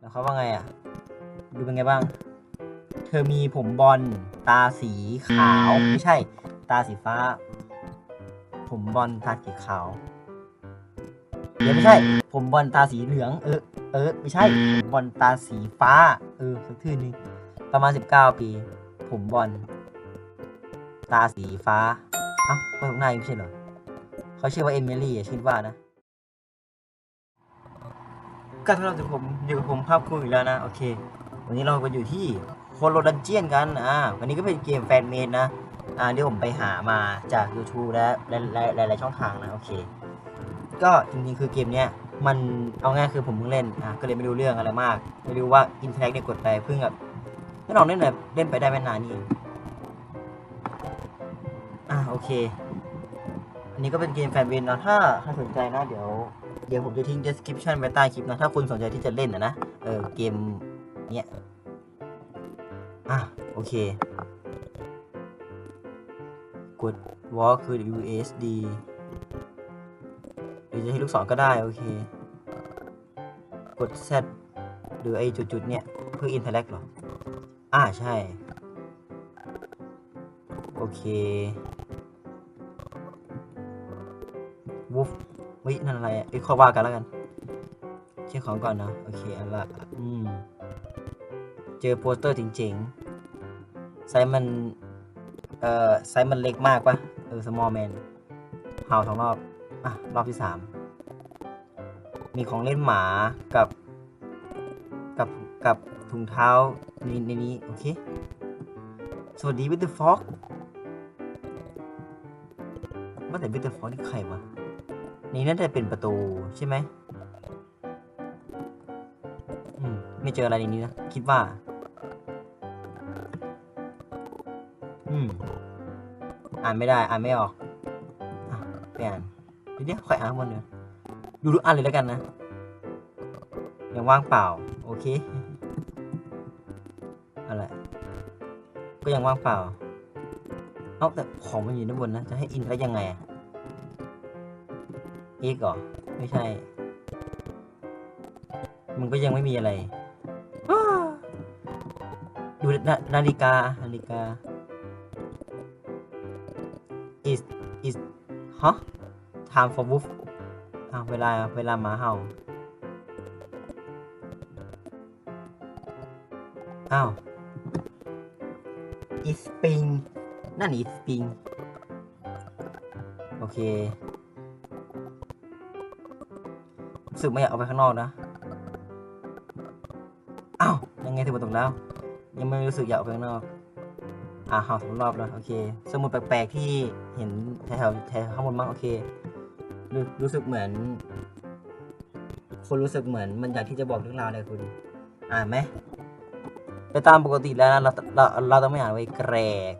แล้วเขาว่าไงอะ ดูเป็นไงบ้าง เธอมีผมบอลตาสีขาว ไม่ใช่ ตาสีฟ้า ผมบอลตาสีขาวเดี๋ยวไม่ใช่ ผมบอลตาสีเหลือง เออ เออ ไม่ใช่ผมบอลตาสีฟ้า เออสักทีนึงประมาณ 19 ปี ผมบอลตาสีฟ้า เอ้าคนตรงหน้ายังไม่ใช่เหรอ เขาชื่อว่าเอมิลี่อะคิดว่านะ ก็สำหรับผมอยู่กับผมภาพคุมอีกแล้วนะโอเค วันนี้เราก็อยู่ที่โคโลดันเจียนกันอ่าวันนี้ก็เป็นเกมแฟนเมดนะอ่าเดี๋ยวผมไปหามาจาก YouTube และหลายหลายหลายๆช่องทางนะโอเค ก็จริงๆคือเกมเนี้ยมันเอาง่ายคือผมเพิ่งเล่นอะก็เลยไม่รู้เรื่องอะไรมาก ไม่รู้ว่าอินเทอร์เน็ตเนี่ยกดไปเพิ่งแบบไม่ลองเล่นแบบเล่นไปได้ไม่นานนี่เองอะโอเค อันนี้ก็เป็นเกมแฟนเวนเนาะถ้าใครสนใจนะเดี๋ยว เดี๋ยวผมจะทิ้ง description ไว้ใต้คลิปนะ ถ้าคุณสนใจที่จะเล่นนะนะ เออเกมเนี้ย อะ โอเค กด walk คือ WSD หรือจะให้ลูกศรก็ได้ โอเค กด Z หรือไอจุดๆ เนี่ยเพื่อ interact เหรอ อ่าใช่ โอเค ฮ้ยนั่นอะไรอะเอ้ยข้อว่ากันแล้วกันเช็คของก่อนนะโอเคอันละอืมเจอโปสเตอร์จริงๆไซส์มันเอ่อไซส์มันเล็กมากปะเออ small man เห่าสองรอบ อะ รอบที่สามมีของเล่นหมากับ กับกับถุงเท้าในในนี้ โอเค สวัสดีวิตเตอร์ฟ็อกว่าแต่วิตเตอร์ฟ็อกนี่ใครวะ นี่น่าจะเป็นประตูใช่ไหมอืมไม่เจออะไรในนี้นะ คิดว่า อืม อ่านไม่ได้ อ่านไม่ออกอะไปอ่านเดี๋ยวค่อยอ่านข้างบนเดี๋ยวดูทุกอันเลยแล้วกันนะ ยังว่างเปล่า โอเค อะไร ก็ยังว่างเปล่า เอ้าแต่ของมันอยู่ด้านบนนะ จะให้อินแล้ยังไงอะ อกเหรอ ไม่ใช่มันก็ยังไม่มีอะไรอ้าดูนานาฬิกา นาฬิกา is is ฮะ time for wolf อ้าวเวลา เวลาหมาเห่า อ้าว is spring นั่น is spring โอเค สึกไม่อยากเอาไปข้างนอกนะอ้าวยังไงถึงมาตรงแล้ว ยังไม่รู้สึกอยากเอาไปข้างนอกอ่าหาสองรอบแล้วโอเค สมุดแปลกๆที่เห็นแถวแถวข้างบนมั้งโอเครู้รู้สึกเหมือนคนรู้สึกเหมือนมันอยากที่จะบอกเรื่องราวเลยคุณ อ่านไหมไปตามปกติแล้วนะเราเราเราต้องไม่อ่านไว้แกรก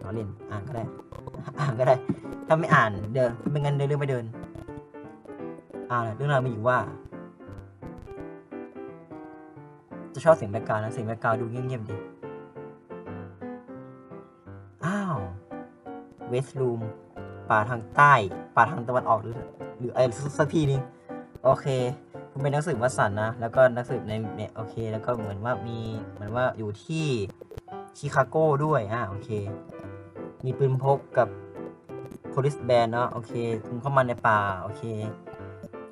เราเล่นอ่านก็ได้ อ่านก็ได้ ถ้าไม่อ่านเดินไม่งั้นเดินเรื่องไม่เดิน่าเรื่องราวมีอยู่ว่า จะชอบเสียงแบกกราว์นะเสียงแบกกราวด์ดูเงียบๆดี อ้าวเวสต์รูมป่าทางใต้ป่าทางตะวันออกหรือหรืออะไรสักที่นึงโอเคผมเป็นนักสืบวัสันนะ แล้วก็นักสืบในเนี่ยโอเค แล้วก็เหมือนว่ามีเหมือนว่าอยู่ที่ชิคาโก้ด้วยอ่าโอเค มีปืนพกกับ police band เนาะโอเคคุณเข้ามาในป่า โอเค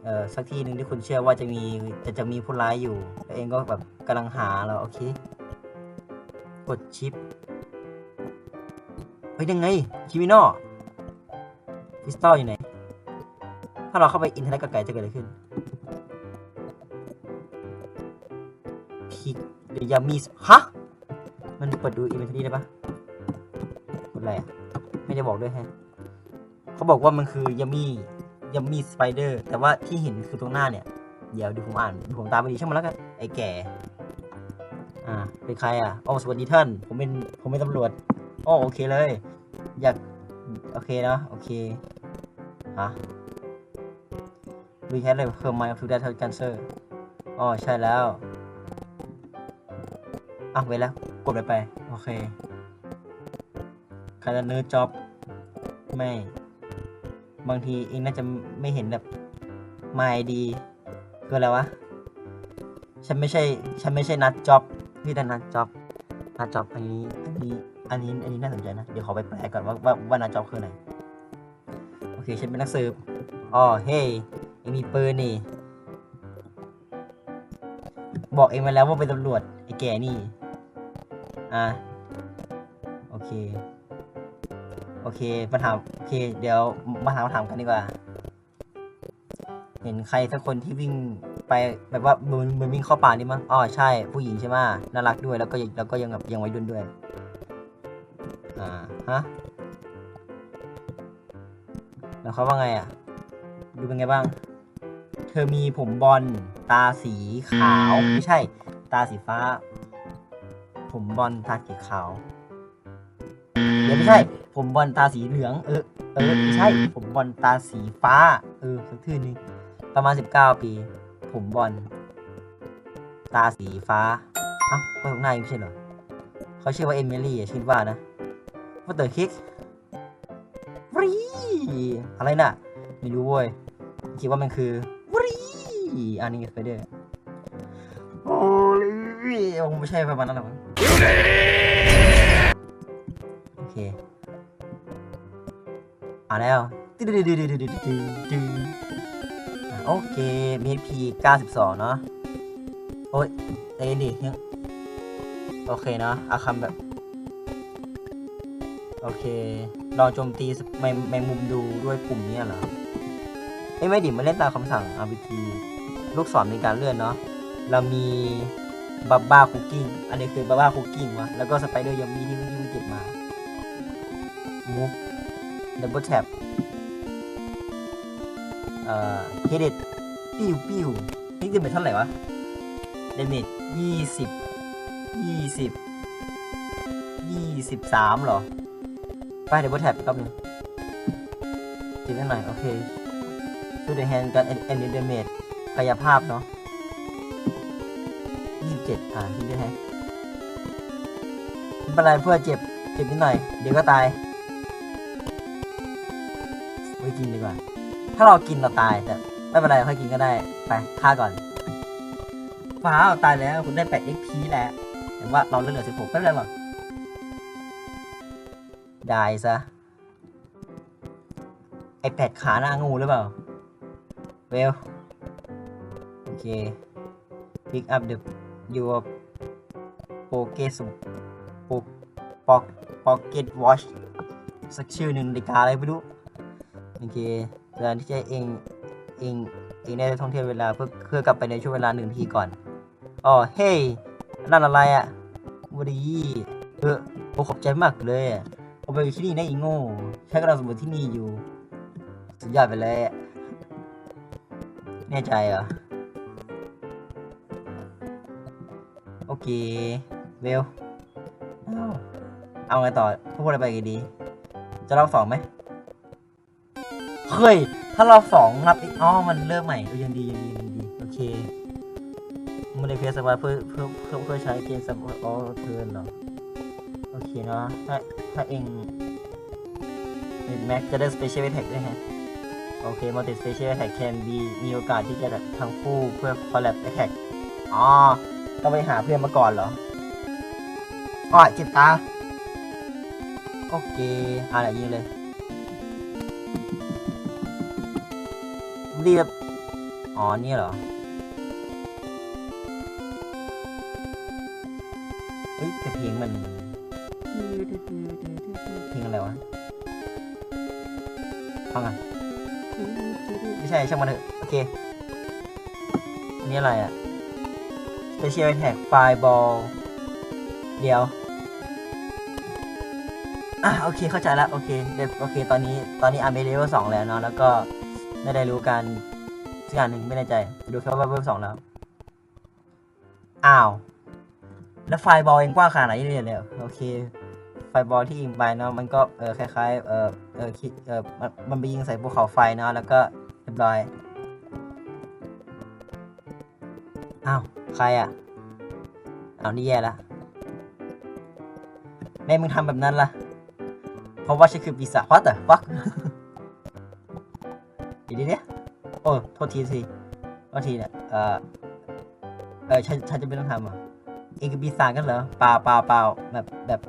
เอ่อสักที่หนึ่งที่คุณเชื่อว่าจะมีจะจะมีผู้ร้ายอยู่ตัวเองก็แบบกำลังหาแล้วโอเค กดชิปเฮ้ยยังไงคิมิโน่คริสตัลอยู่ไหน ถ้าเราเข้าไปอินเทอร์เน็ตกับไก่จะเกิดอะไรขึ้นพิกเดยามีสฮะ มันเปิดดูอินเวนทอรี่ได้ปะกดอะไรอะ ไม่ได้บอกด้วยฮะ เขาบอกว่ามันคือยามี ยามีสไปเดอร์แต่ว่าที่เห็นคือตรงหน้าเนี่ย เดี๋ยวดูผมอ่านดูผมตามไปดีช่างมันแล้วกันไอ้แก่อ่าเป็นใครอะอ๋อสวัสดีท่าน ผมเป็นผมเป็นตำรวจอ๋อโอเคเลย อยากโอเคนะโอเคฮะ We had a her mind to that cancer อ๋อใช่แล้วอะเว้นแล้ว กดไปไป โอเคคาร์เนอร์จ็อบ ไม่ บางทีเองน่าจะไม่เห็นแบบ My ID คืออะไรวะ ฉันไม่ใช่ ฉันไม่ใช่นัดจ็อบพี่แต่นัดจ็อบนัดจ็อบอันนี้อันนี้อันนี้อันนี้น่าสนใจนะ เดี๋ยวขอไปแปลก่อนว่าว่าว่านัดจ็อบคืออะไร โอเค ฉันเป็นนักสืบอ๋อเฮ้ยเองมีปืนนี่ บอกเองมาแล้วว่าเป็นตำรวจไอ้แก่นี่ อะ โอเค โอเคมาถามโอเค เดี๋ยวมาถามมาถามกันดีกว่า เห็นใครสักคนที่วิ่งไปแบบว่าเหมือนเหมือนวิ่งเข้าป่านี่มั้งอ๋อใช่ผู้หญิงใช่ไหมน่ารักด้วยแล้วก็ยังแล้วก็ยังแบบยังวัยรุ่นด้วย อ่าฮะแล้วเขาว่าไงอะ ดูเป็นไงบ้าง เธอมีผมบอลตาสีขาวไม่ใช่ ตาสีฟ้า ผมบอลตาสีขาวเดี๋ยวไม่ใช่ ผมบอลตาสีเหลือง เออ เออไม่ใช่ ผมบอลตาสีฟ้า เออสักทื่อนึงประมาณสิบเก้าปี ผมบอลตาสีฟ้าเอ้าคนตรงหน้ายังไม่ใช่เหรอเขาชื่อว่าเอมิลี่อะคิดว่านะว่าเตอร์คิกฟรีอะไรน่ะ ไม่รู้เว้ยคิดว่ามันคือฟรีอันนี้สไปเดอร์โอ้ยคงไม่ใช่ประมาณนั้นหรอกมั้งโอเค เอาแล้วตึ๊ดตึ๊ดตึ๊ดตึ๊ดตึ๊ดตึ๊ดตึ๊ดอะโอเคมี HP 92เนาะโอ้ยใจเย็นดิยังโอเคเนาะเอาคำแบบ โอเคลองโจมตีแมงแมงมุมดูด้วยปุ่มเนี้ยเหรอเอ้ยไม่ดิมันเล่นตามคำสั่ง RPT ลูกศรในการเลื่อนเนาะเรามีบับบ้าคุกกิ้งอันนี้คือบับบ้าคุกกิ้งวะแล้วก็สไปเดอร์ยัมมี่ที่เมื่อกี้มันเก็บมามูฟ ดับเบิลแท็บเอ่อเฮดดปิ้วปิ้วนี่เดเมจเท่าไหร่วะเดเมจยี่สิบยี่สิบยี่สิบสามเหรอ ไปเดี๋ยวเบิลแท็บอีกรอบหนึงจิบได้หน่อย โอเคช่วยเดแฮนกันเอ็นเดเมจกายภาพเนาะยี่สิบเจ็ดอ่าที่ได้แฮนไม่เป็นไรเพื่อเจ็บ เจ็บนิดหน่อย เดี๋ยวก็ตาย ไว้กินดีกว่า ถ้าเรากินเราตายแต่ไม่เป็นไรค่อยกินก็ได้ ไปฆ่าก่อนว้าวตายแล้วคุณได้8 XP แล้วแต่ว่าเราเลือดเหลือ16ไม่เป็นไรหรอกได้ซะ ไอแปดขาหน้างูหรือเปล่า เวล โอเค pick up the your pocket pocket pocket watch สักชื่อหนึ่งนาฬิกาอะไรไม่รู้ โอเคเพื่อที่จะเองเองเองได้ท่องเที่ยวเวลาเพื่อเพื่อกลับไปในช่วงเวลาหนึ่งทีก่อนอ๋อเฮ้ยนั่นอะไรอะ่ะวันดีเออโอ้ขอบใจมากเลยอะผมไปอยู่ที่นี่นะอีโง่ใช้กระดาษสมุดที่นี่อยู่ สุดยอดไปเลยแน่ใจเหรอ โอเค เวล เอาไงต่อพูดอะไรไปกันดี จะรอบสองไหม เฮ้ย ถ้ารอบสองนับอีกอ๋อมันเริ่มใหม่เออยังดียังดียังดีโอเคมันเลยเพียสวัสเพื่อเพื่อเพื่อเพื่อใช้เกมสับอ๋อเทิร์นเหรอโอเคเนาะถ้าถ้าเองเห็นแม็กจะได้ special attack ด้วยฮะโอเค multi special attack can be มีโอกาสที่จะทั้งคู่เพื่อ collab attack อ๋อต้องไปหาเพื่อนมาก่อนเหรออ๋อจ็บตา โอเค อ่าไหนยิงเลย รีบอ๋อนี่เหรอเฮ้ยแต่เพลงมันเพลงอะไรวะฟังอะไม่ใช่ช่างมันเถอะโอเคอันนี้อะไรอะ Special Attack Fireball เดี๋ยวอะโอเคเข้าใจแล้วโอเคเดี๋ยวโอเค ตอนนี้ตอนนี้อาร์เมเลเวลสองแล้วเนาะแล้วก็ ไม่ได้รู้การสักอย่างหนึ่งไม่แน่ใจดูแค่ว่าเลเวลสองแล้ว อ้าว แล้วไฟบอลเองกว้างขนาดไหนเนี่ยเนี่ยโอเค ไฟบอลที่ยิงไปเนาะมันก็เออคล้ายๆ เออเออคิดเออมันมันไปยิงใส่ภูเขาไฟเนาะแล้วก็เรียบร้อย อ้าว ใครอะอ้าวนี่แย่ละแม่มึงทำแบบนั้นล่ะ เพราะว่าฉันคือปีศาจ what the fuck เดี๋ยวเดี๋ยวโอ้โทษทีทีโทษทีเนี่ยเอ่อเออฉันฉันจะไม่ต้องทำอะเองกับปีศาจกันเหรอเปล่าเปล่าเปล่าแบบแบบ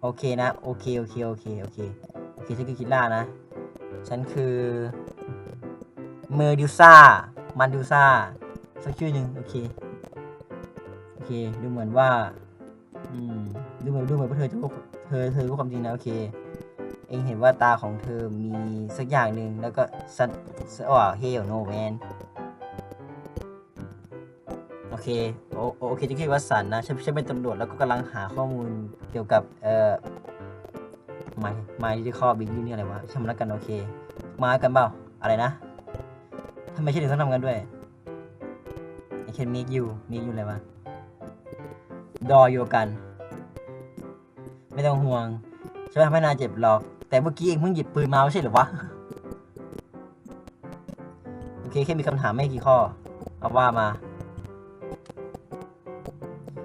โอเคนะ โอเคโอเคโอเคโอเคโอเคฉันคือคิดล่านะ ฉันคือเมอร์ดิวซ่ามันดิวซ่าสักชื่อหนึ่งโอเคโอเค ดูเหมือนว่า อืม ดูเหมือนดูเหมือนว่าเธอจะพูดเธอเธอพูดความจริงนะโอเค เองเห็นว่าตาของเธอมีสักอย่างหนึ่งแล้วก็สันว่าเฮลโนแมนโอเคโอโอเคจะคิดว่าสันนะฉันฉันเป็นตำรวจแล้วก็กำลังหาข้อมูลเกี่ยวกับเอ่อไม้ไม้ที่ข้อบิ๊กนี่อะไรวะช่างมันแล้วกันโอเค มากันเปล่าอะไรนะทำไมฉันถึงต้องทำกันด้วย I can make you make you อะไรวะดอโยกัน ไม่ต้องห่วง ฉันไม่ทำให้นายเจ็บหรอก แต่เมื่อกี้เองเพิ่งหยิบปืนมาไม่ใช่หรือวะ โอเคแค่มีคำถามไม่กี่ข้อ เอาว่ามา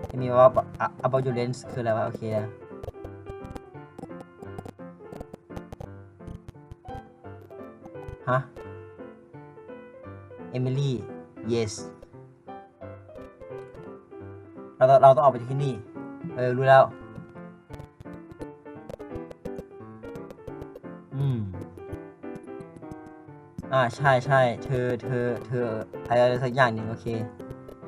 จะมีว่า about your lens คืออะไรวะ โอเคนะฮะ Emily yes เราเราต้องออกไปจากที่นี่ เออ รู้แล้ว อ่าใช่ใช่เธอเธอเธออะไรสักอย่างหนึ่งโอเค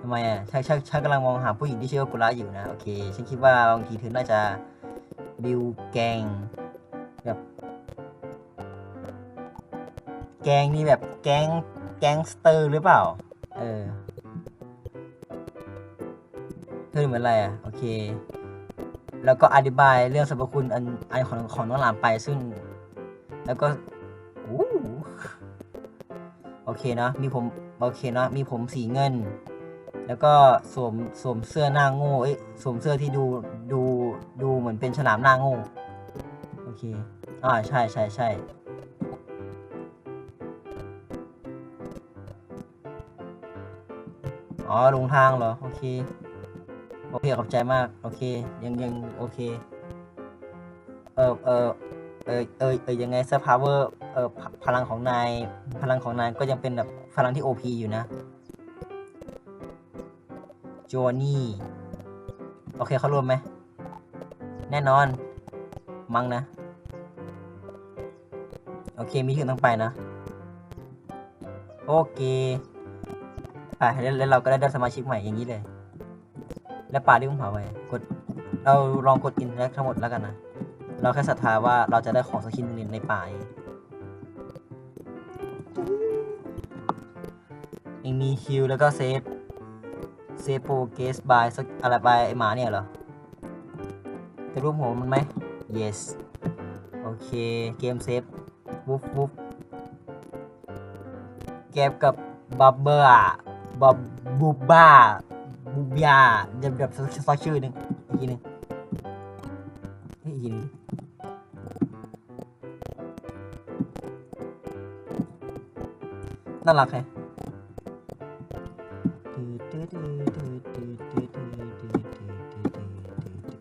ทำไมอะฉันฉันฉันกำลังมองหาผู้หญิงที่ชื่อว่ากุระอยู่นะโอเคฉันคิดว่าบางทีเธอน่าจะบิวแกงแบบแกงนี่แบบแกงแกงสเตอร์หรือเปล่า เออเธอเหมือนอะไรอะ โอเค แล้วก็อธิบายเรื่องสรรพคุณอันอันของของน้องหลามไปซึ่ง แล้วก็ โอเคนะมีผมโอเคนะมีผมสีเงิน แล้วก็สวมสวมเสื้อหน้าโง่เอ้ยสวมเสื้อที่ดูดูดูเหมือนเป็นฉลามหน้าโง่โอเคอ่าใช่ใช่ใช่อ๋อลงทางเหรอ โอเค โอเค ขอบใจมาก โอเค ยังยังโอเค เออเออเออเออเออยังไงซะพาวเวอร์ ออพพลังของนาย พลังของนายก็ยังเป็นแบบพลังที่ OP อยู่นะจอนี่โอเคเขารวมไหม แน่นอน มั้งนะ โอเค มีที่ต้องไปนะ โอเคไปแล้วแล้วเราก็ได้ได้สมาชิกใหม่อย่างนี้เลย และป่าที่ผมเผาไว้กดเราลองกดอินแลกทั้งหมดแล้วกันนะ เราแค่ศรัทธาว่าเราจะได้ของสกินในป่าเอง มีฮิลแล้วก็เซฟ เซฟโปรเกสบายสักอะไรบายไอหมาเนี่ยเหรอจะรูปหัวมันไหม yes โอเค เกมเซฟวุฟวุฟเก็บกับบับเบอร์บับบูบ้าบูบยาจะแบบสักชื่อหนึ่งอีกทีหนึ่งอีกทีหนึงน่ารักแฮะ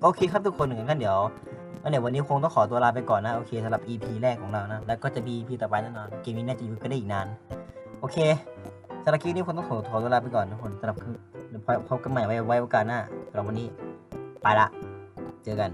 โอเคครับทุกคนงั้นเดี๋ยวงั้นเดี๋ยววันนี้คงต้องขอตัวลาไปก่อนนะ โอเคสำหรับ EP แรกของเรานะ แล้วก็จะมี EP ต่อไปแน่นอน เกมนี้น่าจะอยู่กันได้อีกนาน โอเคสำหรับคลิปนี้คงต้องขอขอตัวลาไปก่อนทุกคนสำหรับเดี๋ยวพบกันใหม่ไว้ไว้โอกาสหน้าสำหรับวันนี้ ไปละ เจอกัน